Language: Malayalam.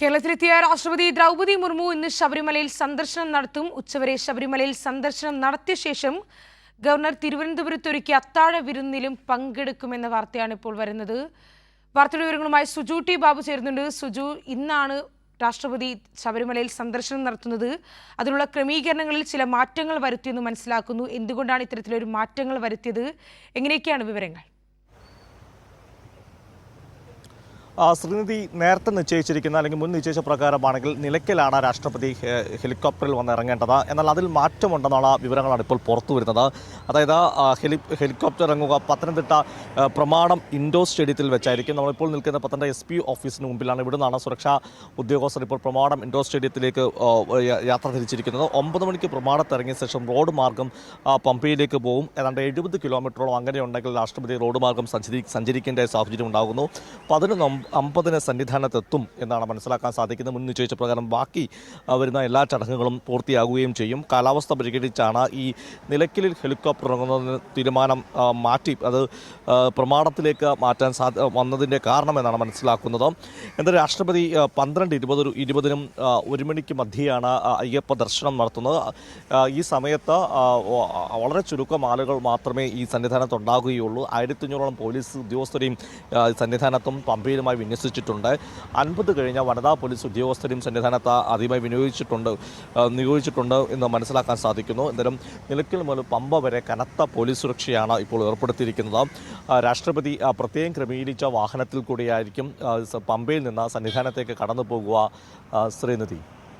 കേരളത്തിലെത്തിയ രാഷ്ട്രപതി ദ്രൗപതി മുർമു ഇന്ന് ശബരിമലയിൽ സന്ദർശനം നടത്തും. ഉച്ചവരെ ശബരിമലയിൽ സന്ദർശനം നടത്തിയ ശേഷം ഗവർണർ തിരുവനന്തപുരത്ത് ഒരുക്കിയ അത്താഴ വിരുന്നിലും പങ്കെടുക്കുമെന്ന വാർത്തയാണ് ഇപ്പോൾ വരുന്നത്. വാർത്തയുടെ വിവരങ്ങളുമായി സുജു ടി ബാബു ചേരുന്നുണ്ട്. സുജു ഇന്നാണ് രാഷ്ട്രപതി ശബരിമലയിൽ സന്ദർശനം നടത്തുന്നത്. അതിനുള്ള ക്രമീകരണങ്ങളിൽ ചില മാറ്റങ്ങൾ വരുത്തിയെന്ന് മനസ്സിലാക്കുന്നു. എന്തുകൊണ്ടാണ് ഇത്തരത്തിലൊരു മാറ്റങ്ങൾ വരുത്തിയത്? എങ്ങനെയൊക്കെയാണ് വിവരങ്ങൾ? ശ്രീനിധി നേരത്തെ നിശ്ചയിച്ചിരിക്കുന്ന അല്ലെങ്കിൽ മുൻ നിശ്ചയിച്ച പ്രകാരമാണെങ്കിൽ നിലയ്ക്കലാണ് രാഷ്ട്രപതി ഹെലികോപ്റ്ററിൽ വന്ന് ഇറങ്ങേണ്ടത്. എന്നാൽ അതിൽ മാറ്റമുണ്ടെന്നുള്ള വിവരങ്ങളാണ് ഇപ്പോൾ പുറത്തു വരുന്നത്. അതായത് ഹെലി ഹെലികോപ്റ്റർ ഇറങ്ങുക പത്തനംതിട്ട പ്രമാണം ഇൻഡോർ സ്റ്റേഡിയത്തിൽ വെച്ചായിരിക്കും. നമ്മളിപ്പോൾ നിൽക്കുന്ന പത്തനംതിട്ട എസ് പി ഓഫീസിന് മുമ്പിലാണ് ഇവിടെ നിന്നാണ് സുരക്ഷാ ഉദ്യോഗസ്ഥർ ഇപ്പോൾ പ്രമാണം ഇൻഡോർ സ്റ്റേഡിയത്തിലേക്ക് യാത്ര തിരിച്ചിരിക്കുന്നത്. ഒമ്പത് മണിക്ക് പ്രമാണത്തിറങ്ങിയ ശേഷം റോഡ് മാർഗം പമ്പയിലേക്ക് പോകും. ഏതാണ്ട് എഴുപത് കിലോമീറ്ററോളം അങ്ങനെയുണ്ടെങ്കിൽ രാഷ്ട്രപതി റോഡ് മാർഗം സഞ്ചരി സഞ്ചരിക്കേണ്ട സാഹചര്യം ഉണ്ടാകുന്നു. പതിനൊന്ന് അമ്പതിന് സന്നിധാനത്തെത്തും എന്നാണ് മനസ്സിലാക്കാൻ സാധിക്കുന്നത്. മുൻ നിശ്ചയിച്ച പ്രകാരം ബാക്കി വരുന്ന എല്ലാ ചടങ്ങുകളും പൂർത്തിയാകുകയും ചെയ്യും. കാലാവസ്ഥ പരിഗണിച്ചാണ് ഈ നിലയ്ക്കലിൽ ഹെലികോപ്റ്റർ ഇറങ്ങുന്നതിന് തീരുമാനം മാറ്റി അത് പ്രമാണത്തിലേക്ക് മാറ്റാൻ സാധ വന്നതിന്റെ കാരണം എന്നാണ് മനസ്സിലാക്കുന്നത്. എന്നാൽ രാഷ്ട്രപതി പന്ത്രണ്ട് ഇരുപത് ഇരുപതിനും ഒരു മണിക്ക് മധ്യയാണ് അയ്യപ്പ ദർശനം നടത്തുന്നത്. ഈ സമയത്ത് വളരെ ചുരുക്കം ആളുകൾ മാത്രമേ ഈ സന്നിധാനത്ത് ഉണ്ടാകുകയുള്ളൂ ആയിരത്തഞ്ഞൂറോളം പോലീസ് ഉദ്യോഗസ്ഥരെയും സന്നിധാനത്തും പമ്പയിലുമായി വിന്യസിച്ചിട്ടുണ്ട്. അൻപത് കഴിഞ്ഞ വനിതാ പോലീസ് ഉദ്യോഗസ്ഥരും സന്നിധാനത്ത് ആദ്യമായി വിനിയോഗിച്ചിട്ടുണ്ട് നിയോഗിച്ചിട്ടുണ്ട് എന്ന് മനസ്സിലാക്കാൻ സാധിക്കുന്നു. എന്തായാലും നിലയ്ക്കൽ മുതൽ പമ്പ വരെ കനത്ത പോലീസ് സുരക്ഷയാണ് ഇപ്പോൾ ഏർപ്പെടുത്തിയിരിക്കുന്നത്. രാഷ്ട്രപതി പ്രത്യേകം ക്രമീകരിച്ച വാഹനത്തിൽ കൂടിയായിരിക്കും പമ്പയിൽ നിന്ന് സന്നിധാനത്തേക്ക് കടന്നു പോകുക ശ്രീനിധി.